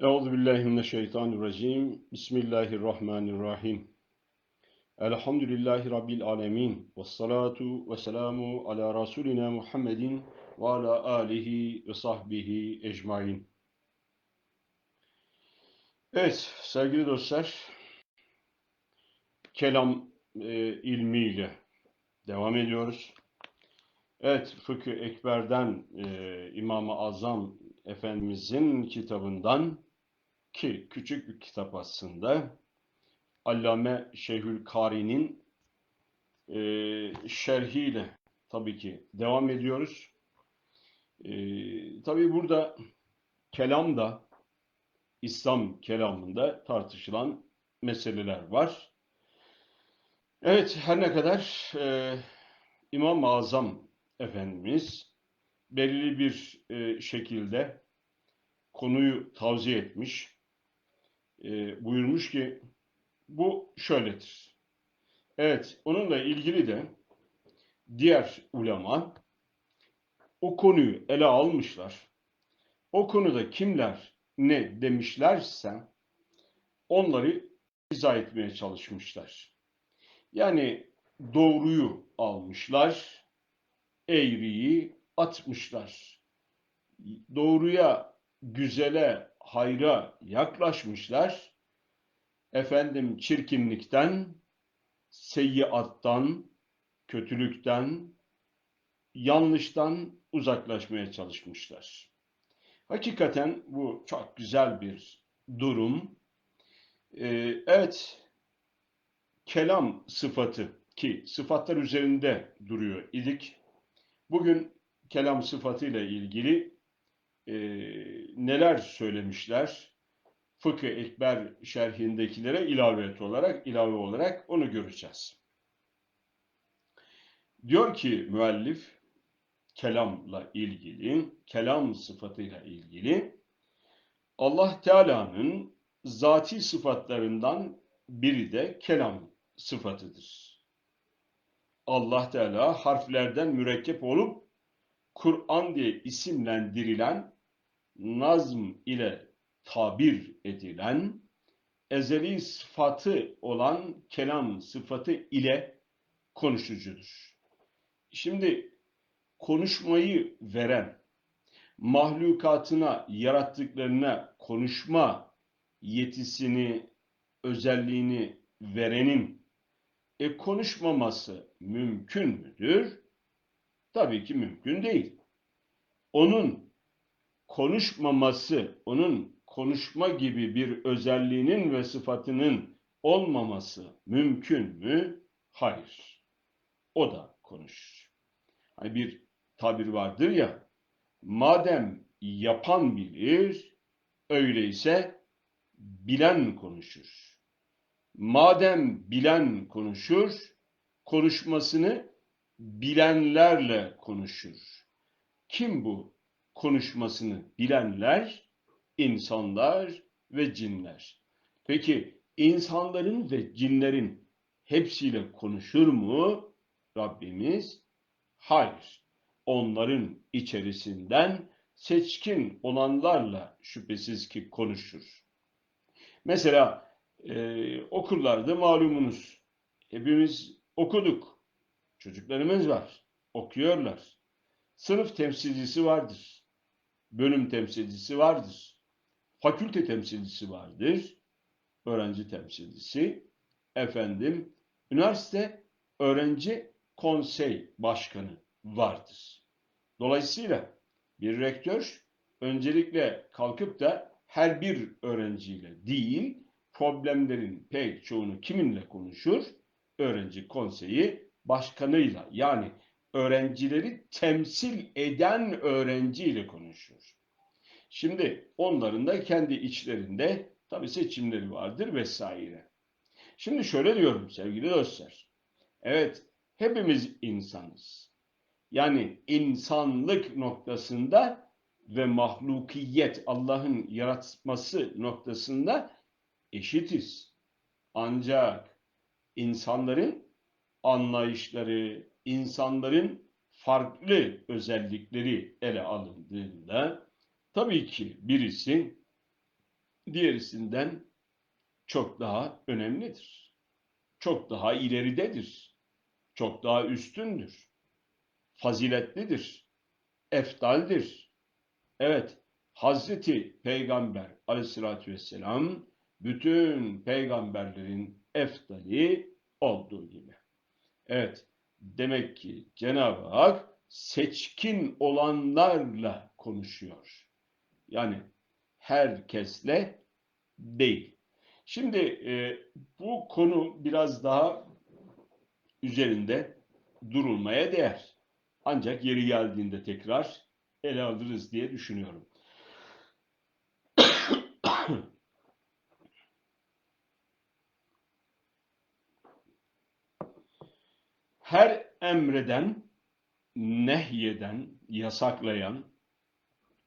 Euzu billahi mineşşeytanirracim. Bismillahirrahmanirrahim. Elhamdülillahi rabbil alamin. Ves salatu vesselamu ala rasulina Muhammedin ve ala alihi ve sahbihi ecmaîn. Evet, sevgili dostlar, kelam e, ilmiyle devam ediyoruz. Evet, Fıkıh Ekber'den e, İmam-ı Azam Efendimizin kitabından ki küçük bir kitap aslında Allame Şeyhül Kari'nin e, şerhiyle tabii ki devam ediyoruz. E, tabii burada kelam da İslam kelamında tartışılan meseleler var. Evet her ne kadar e, İmam-ı Azam Efendimiz belli bir e, şekilde konuyu tavsiye etmiş. E, buyurmuş ki bu şöyledir. Evet onunla ilgili de diğer ulema o konuyu ele almışlar. O konuda kimler ne demişlerse onları izah etmeye çalışmışlar. Yani doğruyu almışlar, eğriyi atmışlar. Doğruya, güzele, hayra yaklaşmışlar. Efendim çirkinlikten, seyyiattan, kötülükten, yanlıştan uzaklaşmaya çalışmışlar. Hakikaten bu çok güzel bir durum. Ee, evet, kelam sıfatı ki sıfatlar üzerinde duruyor idik. Bugün kelam sıfatıyla ilgili e, neler söylemişler? Fıkıh Ekber şerhindekilere ilave olarak ilave olarak onu göreceğiz. Diyor ki müellif kelamla ilgili, kelam sıfatıyla ilgili Allah Teala'nın zati sıfatlarından biri de kelam sıfatıdır. Allah Teala harflerden mürekkep olup Kur'an diye isimlendirilen nazm ile tabir edilen ezeli sıfatı olan kelam sıfatı ile konuşucudur. Şimdi konuşmayı veren, mahlukatına, yarattıklarına konuşma yetisini, özelliğini verenin e, konuşmaması mümkün müdür? Tabii ki mümkün değil. Onun konuşmaması, onun konuşma gibi bir özelliğinin ve sıfatının olmaması mümkün mü? Hayır. O da konuşur. Hani bir tabir vardır ya, madem yapan bilir, öyleyse bilen konuşur. Madem bilen konuşur, konuşmasını bilenlerle konuşur. Kim bu konuşmasını bilenler? İnsanlar ve cinler. Peki insanların ve cinlerin hepsiyle konuşur mu Rabbimiz? Hayır. Onların içerisinden seçkin olanlarla şüphesiz ki konuşur. Mesela e, okullarda malumunuz hepimiz okuduk. Çocuklarımız var. Okuyorlar. Sınıf temsilcisi vardır. Bölüm temsilcisi vardır. Fakülte temsilcisi vardır. Öğrenci temsilcisi. Efendim, üniversite öğrenci konsey başkanı vardır. Dolayısıyla bir rektör öncelikle kalkıp da her bir öğrenciyle değil, problemlerin pek çoğunu kiminle konuşur? Öğrenci konseyi başkanıyla yani öğrencileri temsil eden öğrenciyle konuşuyor. Şimdi onların da kendi içlerinde tabi seçimleri vardır vesaire. Şimdi şöyle diyorum sevgili dostlar. Evet hepimiz insanız. Yani insanlık noktasında ve mahlukiyet Allah'ın yaratması noktasında eşitiz. Ancak insanların anlayışları, insanların farklı özellikleri ele alındığında tabii ki birisi diğerisinden çok daha önemlidir. Çok daha ileridedir. Çok daha üstündür. Faziletlidir. Eftaldir. Evet, Hazreti Peygamber aleyhissalatü vesselam bütün peygamberlerin eftali olduğu gibi. Evet, demek ki Cenab-ı Hak seçkin olanlarla konuşuyor. Yani herkesle değil. Şimdi e, bu konu biraz daha üzerinde durulmaya değer. Ancak yeri geldiğinde tekrar ele alırız diye düşünüyorum. Her emreden, nehyeden, yasaklayan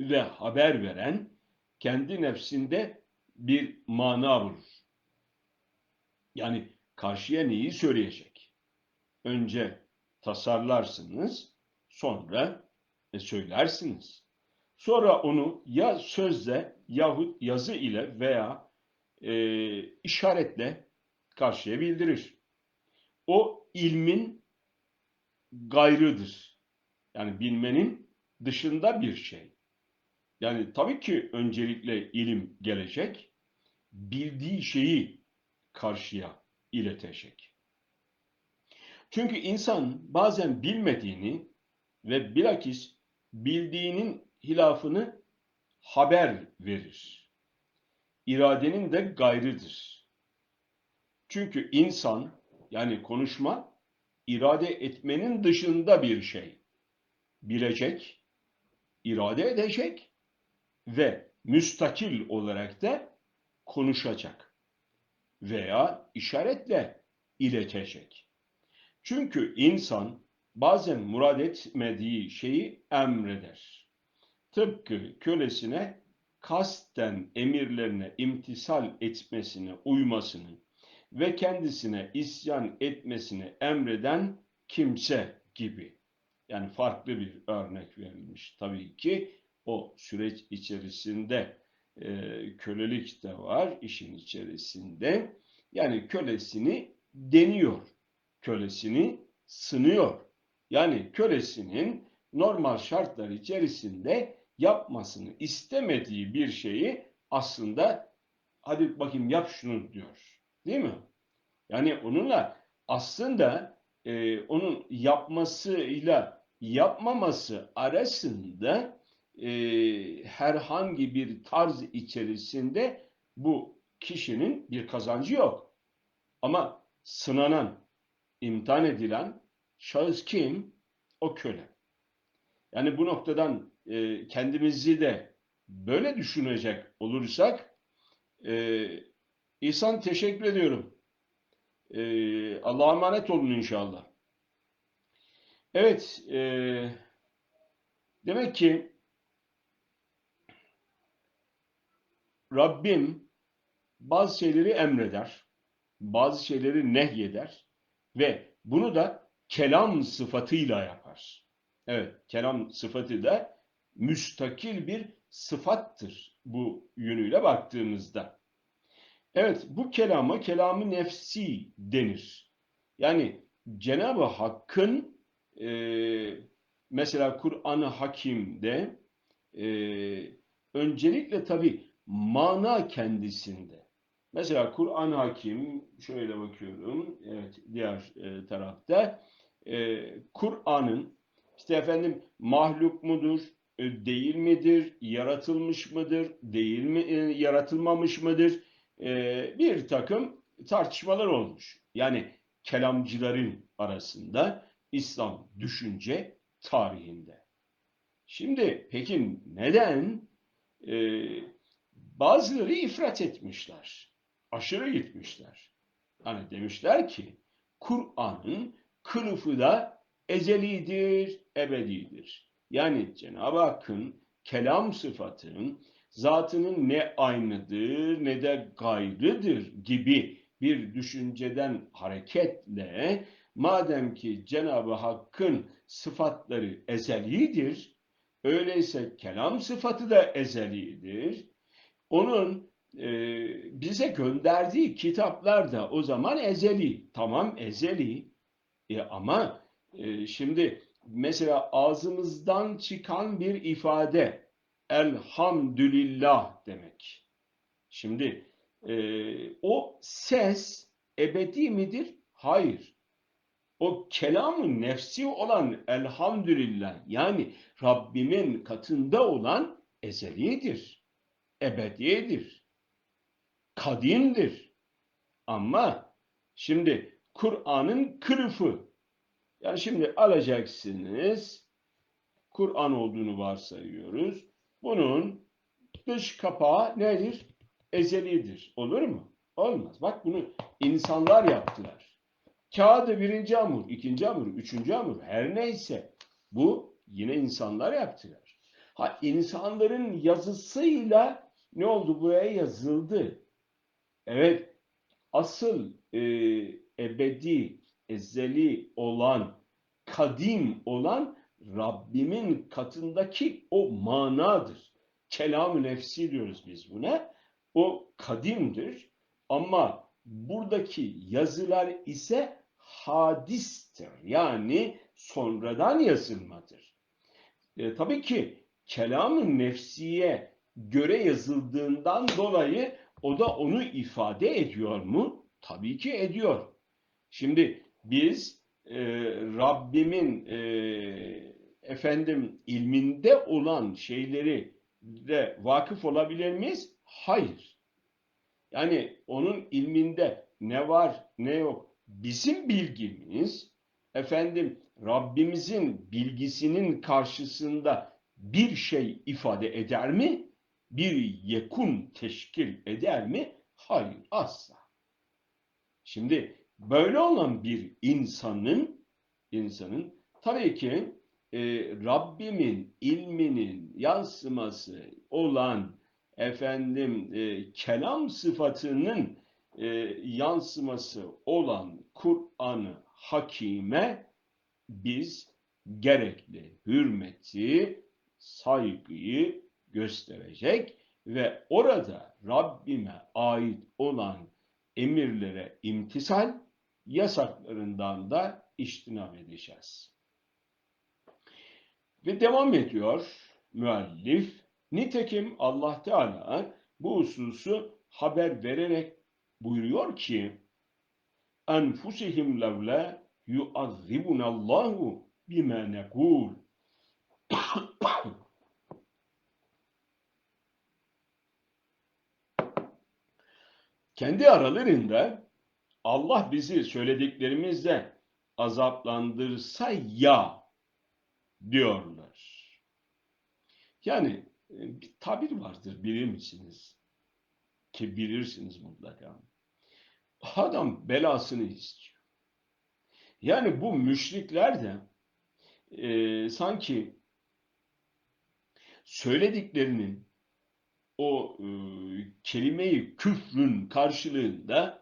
ve haber veren kendi nefsinde bir mana bulur. Yani karşıya neyi söyleyecek? Önce tasarlarsınız, sonra e, söylersiniz. Sonra onu ya sözle yahut yazı ile veya e, işaretle karşıya bildirir. O ilmin gayrıdır. Yani bilmenin dışında bir şey. Yani tabii ki öncelikle ilim gelecek, bildiği şeyi karşıya iletecek. Çünkü insan bazen bilmediğini ve bilakis bildiğinin hilafını haber verir. İradenin de gayrıdır. Çünkü insan yani konuşma irade etmenin dışında bir şey. Bilecek, irade edecek ve müstakil olarak da konuşacak veya işaretle iletecek. Çünkü insan bazen murad etmediği şeyi emreder. Tıpkı kölesine kasten emirlerine imtisal etmesine, uymasını ve kendisine isyan etmesini emreden kimse gibi. Yani farklı bir örnek verilmiş. Tabii ki o süreç içerisinde e, kölelik de var işin içerisinde. Yani kölesini deniyor. Kölesini sınıyor. Yani kölesinin normal şartlar içerisinde yapmasını istemediği bir şeyi aslında hadi bakayım yap şunu diyor. Değil mi? Yani onunla aslında e, onun yapmasıyla yapmaması arasında e, herhangi bir tarz içerisinde bu kişinin bir kazancı yok. Ama sınanan, imtihan edilen şahıs kim? O köle. Yani bu noktadan e, kendimizi de böyle düşünecek olursak e, İhsan teşekkür ediyorum. E, Allah'a emanet olun inşallah. Evet, e, demek ki Rabbim bazı şeyleri emreder, bazı şeyleri nehyeder ve bunu da kelam sıfatıyla yapar. Evet, kelam sıfatı da müstakil bir sıfattır bu yönüyle baktığımızda. Evet, bu kelama kelamı nefsi denir. Yani Cenab-ı Hakk'ın e, mesela Kur'an-ı Hakim'de e, öncelikle tabi mana kendisinde. Mesela Kur'an-ı Hakim, şöyle bakıyorum, evet diğer e, tarafta, e, Kur'an'ın işte efendim mahluk mudur, e, değil midir, yaratılmış mıdır, değil mi, e, yaratılmamış mıdır, e, bir takım tartışmalar olmuş. Yani kelamcıların arasında İslam düşünce tarihinde. Şimdi peki neden e, bazıları ifrat etmişler, aşırı gitmişler. Hani demişler ki Kur'an'ın kılıfı da ezelidir, ebedidir. Yani Cenab-ı Hakk'ın kelam sıfatının zatının ne aynıdır ne de gayrıdır gibi bir düşünceden hareketle madem ki Cenab-ı Hakk'ın sıfatları ezelidir, öyleyse kelam sıfatı da ezelidir. Onun e, bize gönderdiği kitaplar da o zaman ezeli. Tamam ezeli. E, ama e, şimdi mesela ağzımızdan çıkan bir ifade elhamdülillah demek. Şimdi e, o ses ebedi midir? Hayır. O kelamın nefsi olan elhamdülillah yani Rabbimin katında olan ezelidir, ebediyedir, kadimdir. Ama şimdi Kur'an'ın kılıfı yani şimdi alacaksınız Kur'an olduğunu varsayıyoruz. Bunun dış kapağı nedir? Ezelidir. Olur mu? Olmaz. Bak bunu insanlar yaptılar. Kağıdı birinci hamur, ikinci hamur, üçüncü hamur her neyse bu yine insanlar yaptılar. Ha insanların yazısıyla ne oldu buraya yazıldı. Evet asıl e, ebedi, ezeli olan, kadim olan Rabbimin katındaki o manadır. Kelam-ı nefsi diyoruz biz buna. O kadimdir ama buradaki yazılar ise hadistir. Yani sonradan yazılmadır. E, tabii ki kelam-ı nefsiye göre yazıldığından dolayı o da onu ifade ediyor mu? Tabii ki ediyor. Şimdi biz e, Rabbimin e, efendim ilminde olan şeyleri de vakıf olabilir miyiz? Hayır. Yani onun ilminde ne var ne yok bizim bilgimiz efendim Rabbimizin bilgisinin karşısında bir şey ifade eder mi? Bir yekun teşkil eder mi? Hayır asla. Şimdi böyle olan bir insanın insanın tabii ki e, Rabbimin ilminin yansıması olan efendim e, kelam sıfatının e, yansıması olan Kur'an-ı Hakime biz gerekli hürmeti, saygıyı gösterecek ve orada Rabbime ait olan emirlere imtisal, yasaklarından da iştinab edeceğiz. Ve devam ediyor müellif. Nitekim Allah Teala bu hususu haber vererek buyuruyor ki enfusihim levle yuazzibunallahu bima nekul kendi aralarında Allah bizi söylediklerimizle azaplandırsa ya diyorlar. Yani e, bir tabir vardır bilir misiniz? Ki bilirsiniz mutlaka. Adam belasını istiyor. Yani bu müşrikler de e, sanki söylediklerinin o e, kelimeyi küfrün karşılığında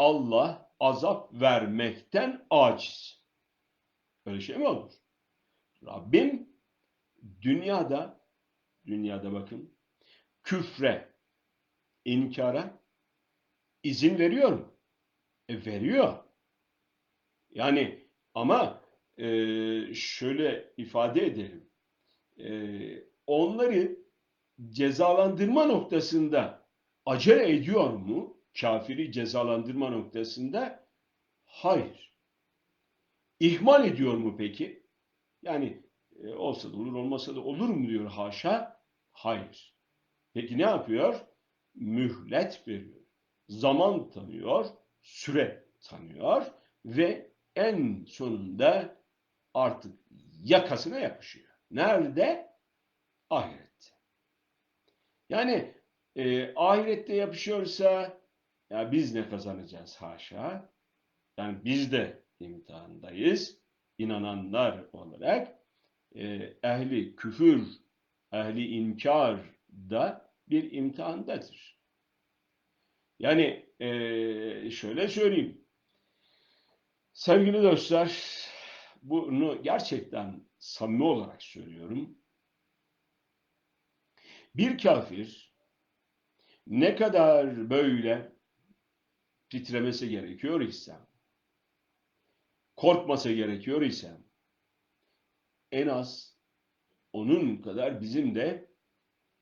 Allah azap vermekten aciz. Öyle şey mi olur? Rabbim dünyada dünyada bakın küfre, inkara izin veriyor mu? E, veriyor. Yani ama e, şöyle ifade edelim. E, onları cezalandırma noktasında acele ediyor mu? Kafiri cezalandırma noktasında hayır. İhmal ediyor mu peki? Yani e, olsa da olur olmasa da olur mu diyor haşa? Hayır. Peki ne yapıyor? Mühlet veriyor. Zaman tanıyor, süre tanıyor ve en sonunda artık yakasına yapışıyor. Nerede? Ahirette. Yani e, ahirette yapışıyorsa ya biz ne kazanacağız haşa? Yani biz de imtihandayız. İnananlar olarak e, ehli küfür, ehli inkar da bir imtihandadır. Yani e, şöyle söyleyeyim. Sevgili dostlar, bunu gerçekten samimi olarak söylüyorum. Bir kafir ne kadar böyle titremesi gerekiyor ise, korkması gerekiyor ise, en az onun kadar bizim de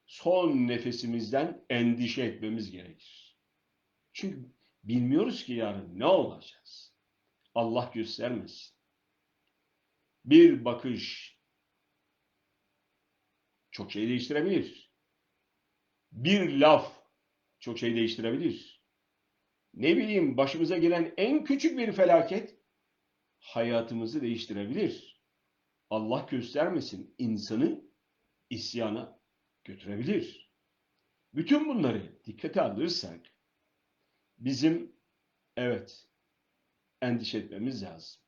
son nefesimizden endişe etmemiz gerekir. Çünkü bilmiyoruz ki yarın ne olacağız. Allah göstermesin. Bir bakış çok şey değiştirebilir. Bir laf çok şey değiştirebilir. Ne bileyim başımıza gelen en küçük bir felaket hayatımızı değiştirebilir. Allah göstermesin insanı isyana götürebilir. Bütün bunları dikkate alırsak bizim evet endişe etmemiz lazım.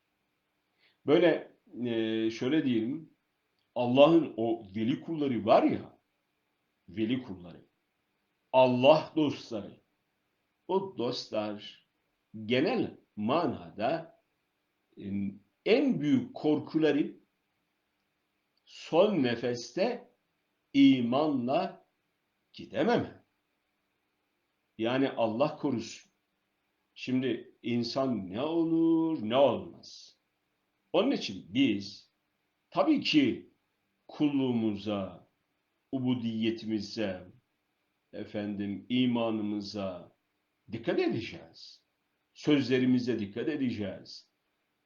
Böyle e, şöyle diyelim Allah'ın o veli kulları var ya veli kulları Allah dostları o dostlar genel manada en büyük korkuları son nefeste imanla gidememe. Yani Allah korusun. Şimdi insan ne olur ne olmaz. Onun için biz tabii ki kulluğumuza, ubudiyetimize, efendim imanımıza dikkat edeceğiz. Sözlerimize dikkat edeceğiz.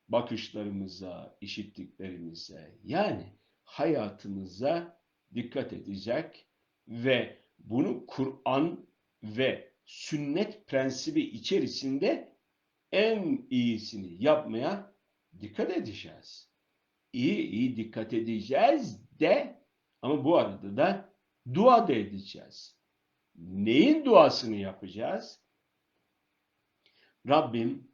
Bakışlarımıza, işittiklerimize yani hayatımıza dikkat edecek ve bunu Kur'an ve sünnet prensibi içerisinde en iyisini yapmaya dikkat edeceğiz. İyi iyi dikkat edeceğiz de ama bu arada da dua da edeceğiz. Neyin duasını yapacağız? Rabbim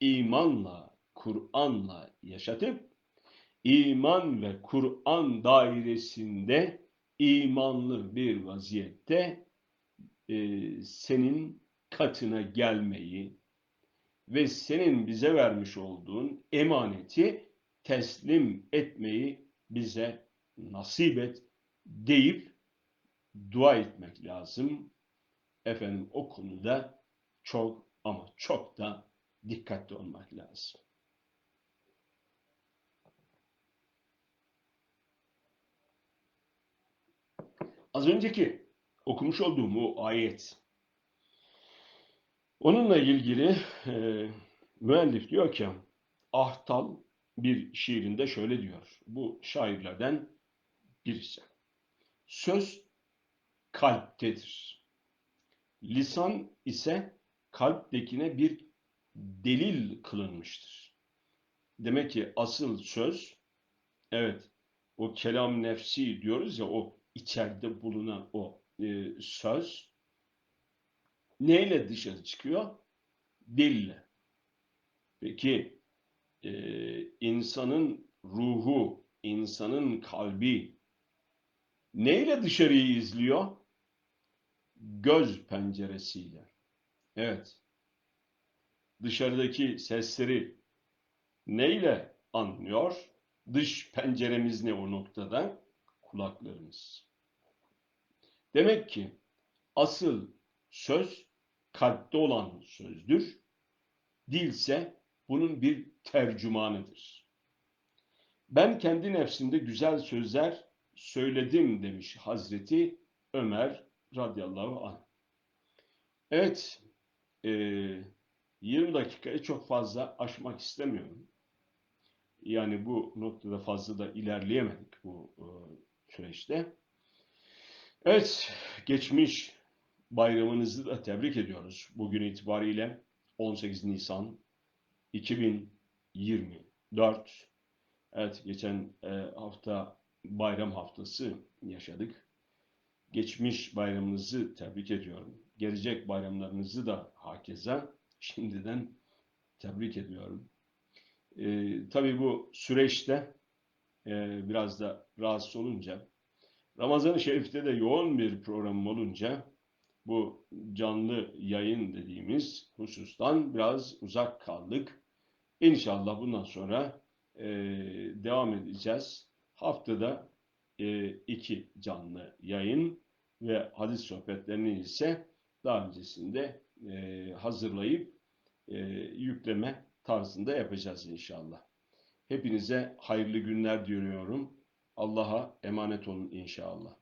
imanla, Kur'an'la yaşatıp iman ve Kur'an dairesinde imanlı bir vaziyette e, senin katına gelmeyi ve senin bize vermiş olduğun emaneti teslim etmeyi bize nasip et deyip dua etmek lazım. Efendim o konuda çok ama çok da dikkatli olmak lazım. Az önceki okumuş olduğum o ayet onunla ilgili e, müellif diyor ki Ahtal bir şiirinde şöyle diyor. Bu şairlerden birisi. Söz kalptedir. Lisan ise kalptekine bir delil kılınmıştır. Demek ki asıl söz evet o kelam nefsi diyoruz ya o içeride bulunan o e, söz neyle dışarı çıkıyor? Dille. Peki e, insanın ruhu, insanın kalbi neyle dışarıyı izliyor? Göz penceresiyle. Evet. Dışarıdaki sesleri neyle anlıyor? Dış penceremiz ne o noktada? Kulaklarımız. Demek ki asıl söz kalpte olan sözdür. Dilse bunun bir tercümanıdır. Ben kendi nefsimde güzel sözler söyledim demiş Hazreti Ömer radıyallahu anh. Evet, e, 20 dakikayı çok fazla aşmak istemiyorum. Yani bu noktada fazla da ilerleyemedik bu e, süreçte. Evet, geçmiş bayramınızı da tebrik ediyoruz. Bugün itibariyle 18 Nisan 2024. Evet, geçen e, hafta bayram haftası yaşadık. Geçmiş bayramınızı tebrik ediyorum. Gelecek bayramlarınızı da hakeza şimdiden tebrik ediyorum. E, tabii bu süreçte e, biraz da rahatsız olunca Ramazan-ı Şerif'te de yoğun bir program olunca bu canlı yayın dediğimiz husustan biraz uzak kaldık. İnşallah bundan sonra e, devam edeceğiz. Haftada e, iki canlı yayın ve hadis sohbetlerini ise daha öncesinde e, hazırlayıp e, yükleme tarzında yapacağız inşallah. Hepinize hayırlı günler diliyorum. Allah'a emanet olun inşallah.